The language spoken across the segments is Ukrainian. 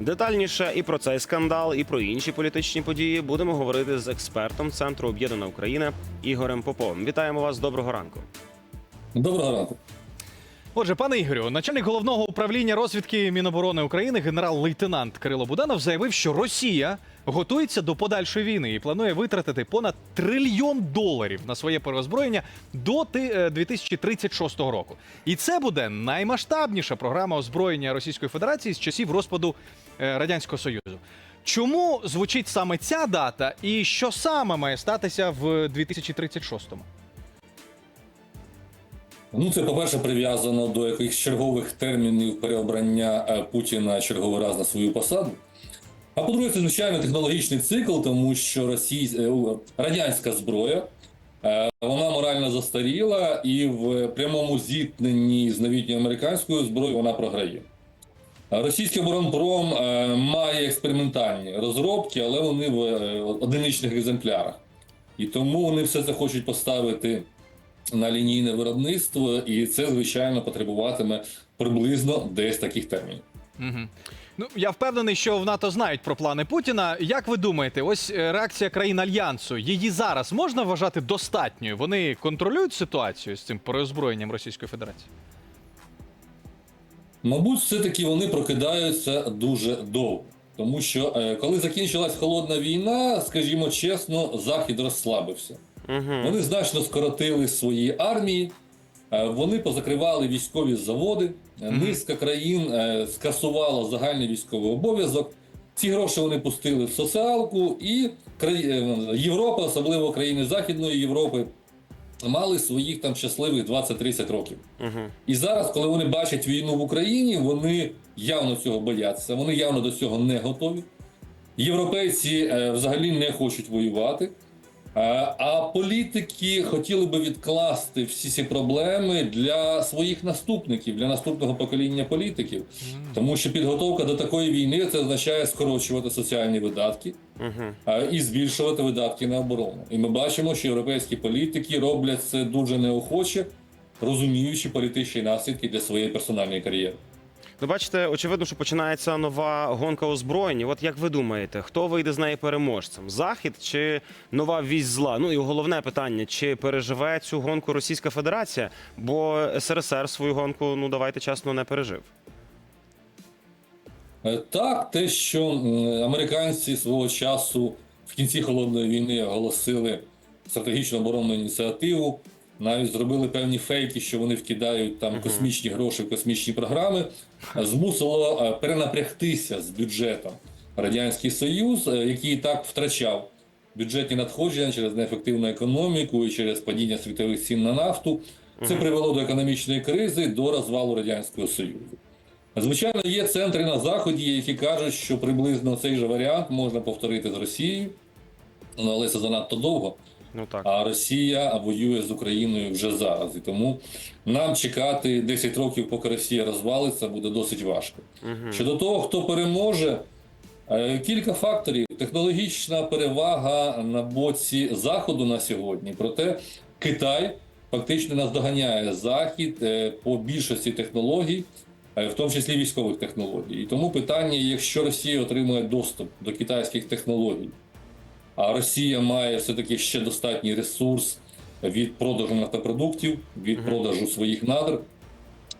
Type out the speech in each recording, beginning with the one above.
Детальніше і про цей скандал, і про інші політичні події будемо говорити з експертом Центру Об'єднана Україна Ігорем Поповим. Вітаємо вас. Доброго ранку. Доброго ранку. Отже, пане Ігорю, начальник головного управління розвідки Міноборони України генерал-лейтенант Кирило Буданов заявив, що Росія готується до подальшої війни і планує витратити понад трильйон доларів на своє переозброєння до ти- е, 2036 року. І це буде наймасштабніша програма озброєння Російської Федерації з часів розпаду е, Радянського Союзу. Чому звучить саме ця дата, і що саме має статися в 2036-му? Ну, це, по-перше, прив'язано до якихось чергових термінів переобрання е, Путіна черговий раз на свою посаду. А по-друге, це звичайно технологічний цикл, тому що російсь... е, радянська зброя е, вона морально застаріла, і в прямому зіткненні з новітньою американською зброєю вона програє. Російський оборонпром е, має експериментальні розробки, але вони в одиничних екземплярах. І тому вони все це хочуть поставити на лінійне виробництво, і це, звичайно, потребуватиме приблизно десь таких термінів. Угу. Ну я впевнений, що в НАТО знають про плани Путіна. Як ви думаєте, ось е, реакція країн альянсу її зараз можна вважати достатньою? Вони контролюють ситуацію з цим переозброєнням Російської Федерації? Мабуть, все-таки вони прокидаються дуже довго. Тому що е, коли закінчилась холодна війна, скажімо чесно, Захід розслабився. Угу. Вони значно скоротили свої армії, вони позакривали військові заводи. е. Низка країн е, скасувала загальний військовий обов'язок. Ці гроші вони пустили в соціалку, і е, Європа, особливо країни Західної Європи, мали своїх там щасливих 20-30 років. І зараз, коли вони бачать війну в Україні, вони явно цього бояться, вони явно до цього не готові. Європейці е, взагалі не хочуть воювати. Е, а політики хотіли би відкласти всі ці проблеми для своїх наступників, для наступного покоління політиків. Тому що підготовка до такої війни це означає скорочувати соціальні видатки е, і збільшувати видатки на оборону. І ми бачимо, що європейські політики роблять це дуже неохоче, розуміючи політичні наслідки для своєї персональної кар'єри. Ну, бачите, очевидно, що починається нова гонка озброєнь. От як ви думаєте, хто вийде з неї переможцем? Захід чи нова вість зла? Ну і головне питання: чи переживе цю гонку Російська Федерація? Бо СРСР свою гонку, ну давайте чесно, не пережив. Е, Так, те, що американці свого часу в кінці холодної війни оголосили стратегічну оборонну ініціативу, навіть зробили певні фейки, що вони вкидають там космічні гроші в космічні програми, змусило е, перенапрягтися з бюджетом Радянський Союз, е, який і так втрачав бюджетні надходження через неефективну економіку і через падіння світових цін на нафту. Це привело до економічної кризи, до розвалу Радянського Союзу. Звичайно, є центри на заході, які кажуть, що приблизно цей же варіант можна повторити з Росією, але це занадто довго. Ну так. А Росія воює з Україною вже зараз. І тому нам чекати 10 років, поки Росія розвалиться, буде досить важко. Угу. Щодо того, хто переможе, е, кілька факторів. Технологічна перевага на боці Заходу на сьогодні. Проте Китай фактично наздоганяє Захід е, по більшості технологій, е, в тому числі військових технологій. І тому питання, якщо Росія отримує доступ до китайських технологій, а Росія має все-таки ще достатній ресурс від продажу нафтопродуктів, від продажу своїх надр,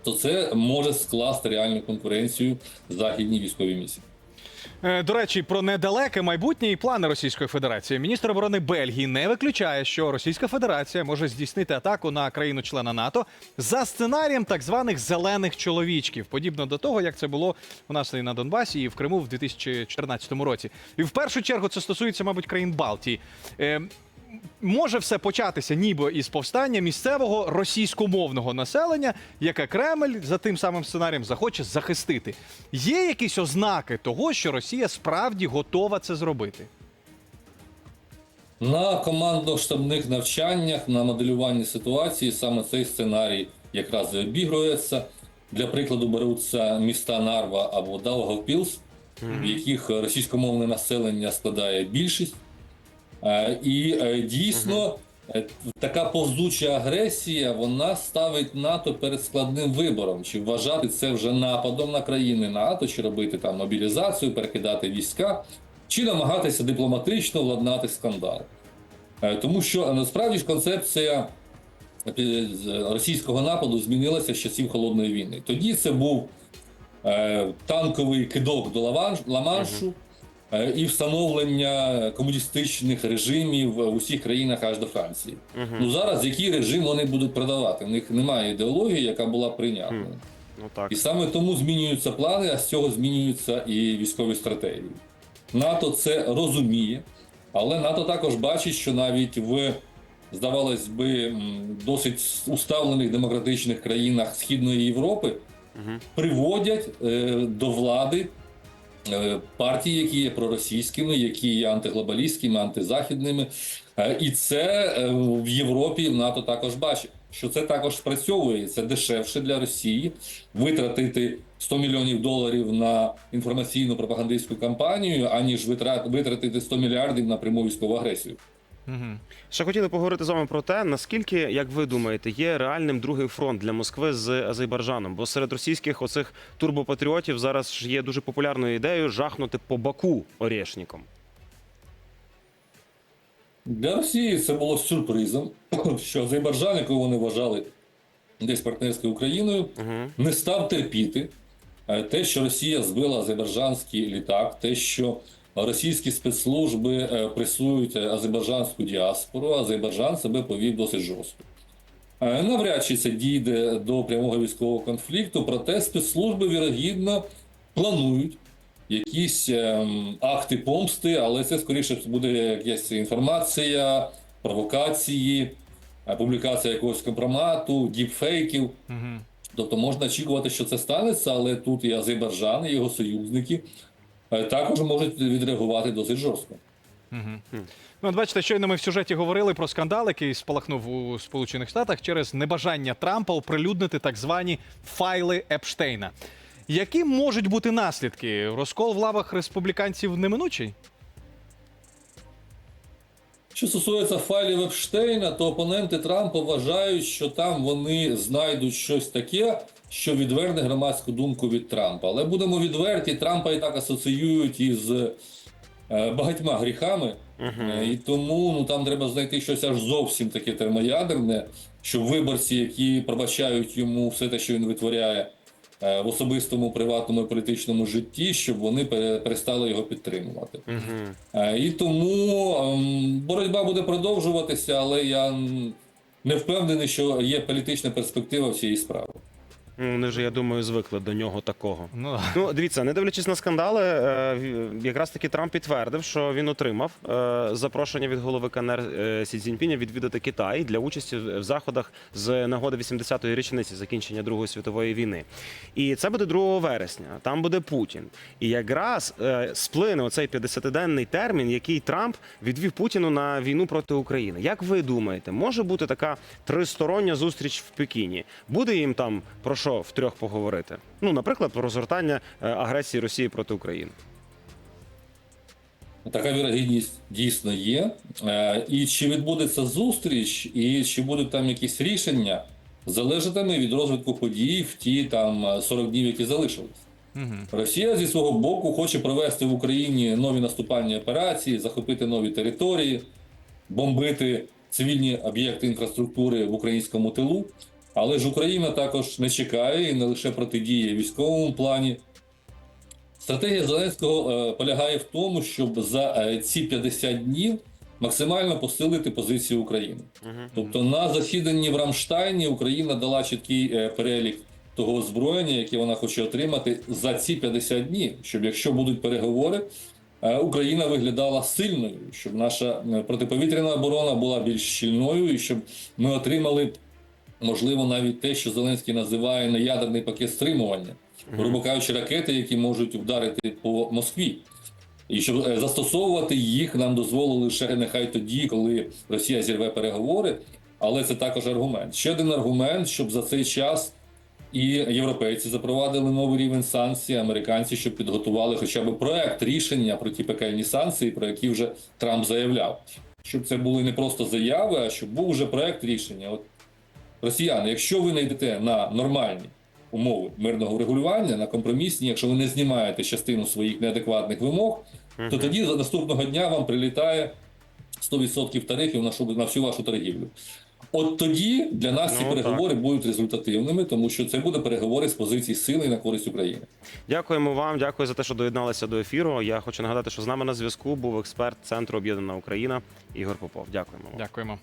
то це може скласти реальну конкуренцію західній військовій місії. Е, До речі, про недалеке майбутнє і плани Російської Федерації. Міністр оборони Бельгії не виключає, що Російська Федерація може здійснити атаку на країну-члена НАТО за сценарієм так званих зелених чоловічків, подібно до того, як це було у нас і на Донбасі, і в Криму в 2014 році. І в першу чергу це стосується, мабуть, країн Балтії. Може все початися ніби із повстання місцевого російськомовного населення, яке Кремль за тим самим сценарієм захоче захистити. Є якісь ознаки того, що Росія справді готова це зробити? На командно-штабних навчаннях, на моделюванні ситуації саме цей сценарій якраз і обігрується. Для прикладу беруться міста Нарва або Даугавпілс, в яких російськомовне населення складає більшість. Е, І е, дійсно Е, Така повзуча агресія вона ставить НАТО перед складним вибором: чи вважати це вже нападом на країни НАТО, чи робити там мобілізацію, перекидати війська, чи намагатися дипломатично владнати скандал. Тому що насправді ж концепція російського нападу змінилася з часів холодної війни. Тоді це був танковий кидок до Ла-Маншу і встановлення комуністичних режимів в усіх країнах аж до Франції. Ну зараз який режим вони будуть продавати? У них немає ідеології, яка була прийнятною. Ну так. І саме тому змінюються плани, а з цього змінюються і військові стратегії. НАТО це розуміє, але НАТО також бачить, що навіть в, здавалось би, досить уставлених демократичних країнах Східної Європи приводять е, до влади е, партії, які є проросійськими, які є антиглобалістськими, антизахідними. Е, І це е, в Європі в НАТО також бачить, що це також спрацьовує. Це дешевше для Росії витратити 100 мільйонів доларів на інформаційну пропагандистську кампанію, аніж витра- витратити 100 мільярдів на пряму військову агресію. Ще хотіли поговорити з вами про те, наскільки, як ви думаєте, є реальним другий фронт для Москви з Азербайджаном? Бо серед російських оцих турбопатріотів зараз ж є дуже популярною ідеєю жахнути по Баку орєшником. Для Росії це було сюрпризом, що Азербайджан, якого вони вважали десь партнерською Україною, не став терпіти е, те, що Росія збила азербайджанський літак, те, що російські спецслужби е, пресують азербайджанську діаспору, Азербайджан себе повів досить жорстко. Е, Навряд чи це дійде до прямого військового конфлікту, проте спецслужби вірогідно планують якісь ем, акти помсти, але це скоріше буде якась інформація, провокації, е, публікація якогось компромату, діпфейків. Тобто можна очікувати, що це станеться, але тут і Азербайджан, і його союзники е, також можуть відреагувати досить жорстко. Ну, от бачите, щойно ми в сюжеті говорили про скандал, який спалахнув у Сполучених Штатах через небажання Трампа оприлюднити так звані файли Епштейна. Які можуть бути наслідки? Розкол в лавах республіканців неминучий? Що стосується файлів Епштейна, то опоненти Трампа вважають, що там вони знайдуть щось таке, що відверне громадську думку від Трампа. Але будемо відверті, Трампа і так асоціюють із е, багатьма гріхами, Е, і тому ну там треба знайти щось аж зовсім таке термоядерне, щоб виборці, які пробачають йому все те, що він витворяє е, в особистому, приватному і політичному житті, щоб вони перестали його підтримувати. Е, І тому ем, боротьба буде продовжуватися, але я не впевнений, що є політична перспектива в цієї справи. Ну, Вони вже, я думаю, звикли до нього такого. Ну, Ну, дивіться, не дивлячись на скандали, е, в- якраз таки Трамп підтвердив, що він отримав е, запрошення від голови КНР е, Сі Цзіньпіня відвідати Китай для участі в заходах з нагоди 80-ї річниці закінчення Другої світової війни. І це буде 2 вересня. Там буде Путін. І якраз е, сплине оцей 50-денний термін, який Трамп відвів Путіну на війну проти України. Як ви думаєте, може бути така тристороння зустріч в Пекіні? Буде їм там про що втрьох поговорити? Ну, наприклад, про розгортання е, агресії Росії проти України. Така вірогідність дійсно є. Е, І чи відбудеться зустріч, і чи будуть там якісь рішення, залежатиме від розвитку подій в ті там е, 40 днів, які залишились. Росія зі свого боку хоче провести в Україні нові наступальні операції, захопити нові території, бомбити цивільні об'єкти інфраструктури в українському тилу. Але ж Україна також не чекає і не лише протидіє військовому плані. Стратегія Зеленського е, полягає в тому, щоб за е, ці 50 днів максимально посилити позицію України. Тобто на засіданні в Рамштайні Україна дала чіткий е, перелік того озброєння, яке вона хоче отримати за ці 50 днів, щоб якщо будуть переговори, Україна виглядала сильною, щоб наша протиповітряна оборона була більш щільною, і щоб ми отримали, можливо, навіть те, що Зеленський називає неядерний пакет стримування, грубо кажучи, ракети, які можуть вдарити по Москві. І щоб е, застосовувати їх нам дозволили лише нехай тоді, коли Росія зірве переговори. Але це також аргумент. Ще один аргумент, щоб за цей час і європейці запровадили новий рівень санкцій, американці, щоб підготували хоча б проект рішення про ті пекельні санкції, про які вже Трамп заявляв. щоб це були не просто заяви, а щоб був вже проект рішення. От росіяни, якщо ви не йдете на нормальні умови мирного регулювання, на компромісні, якщо ви не знімаєте частину своїх неадекватних вимог, то тоді за наступного дня вам прилітає 100% тарифів на, на всю вашу торгівлю. От тоді для нас ці Ну, переговори будуть результативними, тому що це буде переговори з позиції сили на користь України. Дякуємо вам, дякую за те, що доєдналися до ефіру. Я хочу нагадати, що з нами на зв'язку був експерт Центру Об'єднана Україна Ігор Попов. Дякуємо вам. Дякуємо.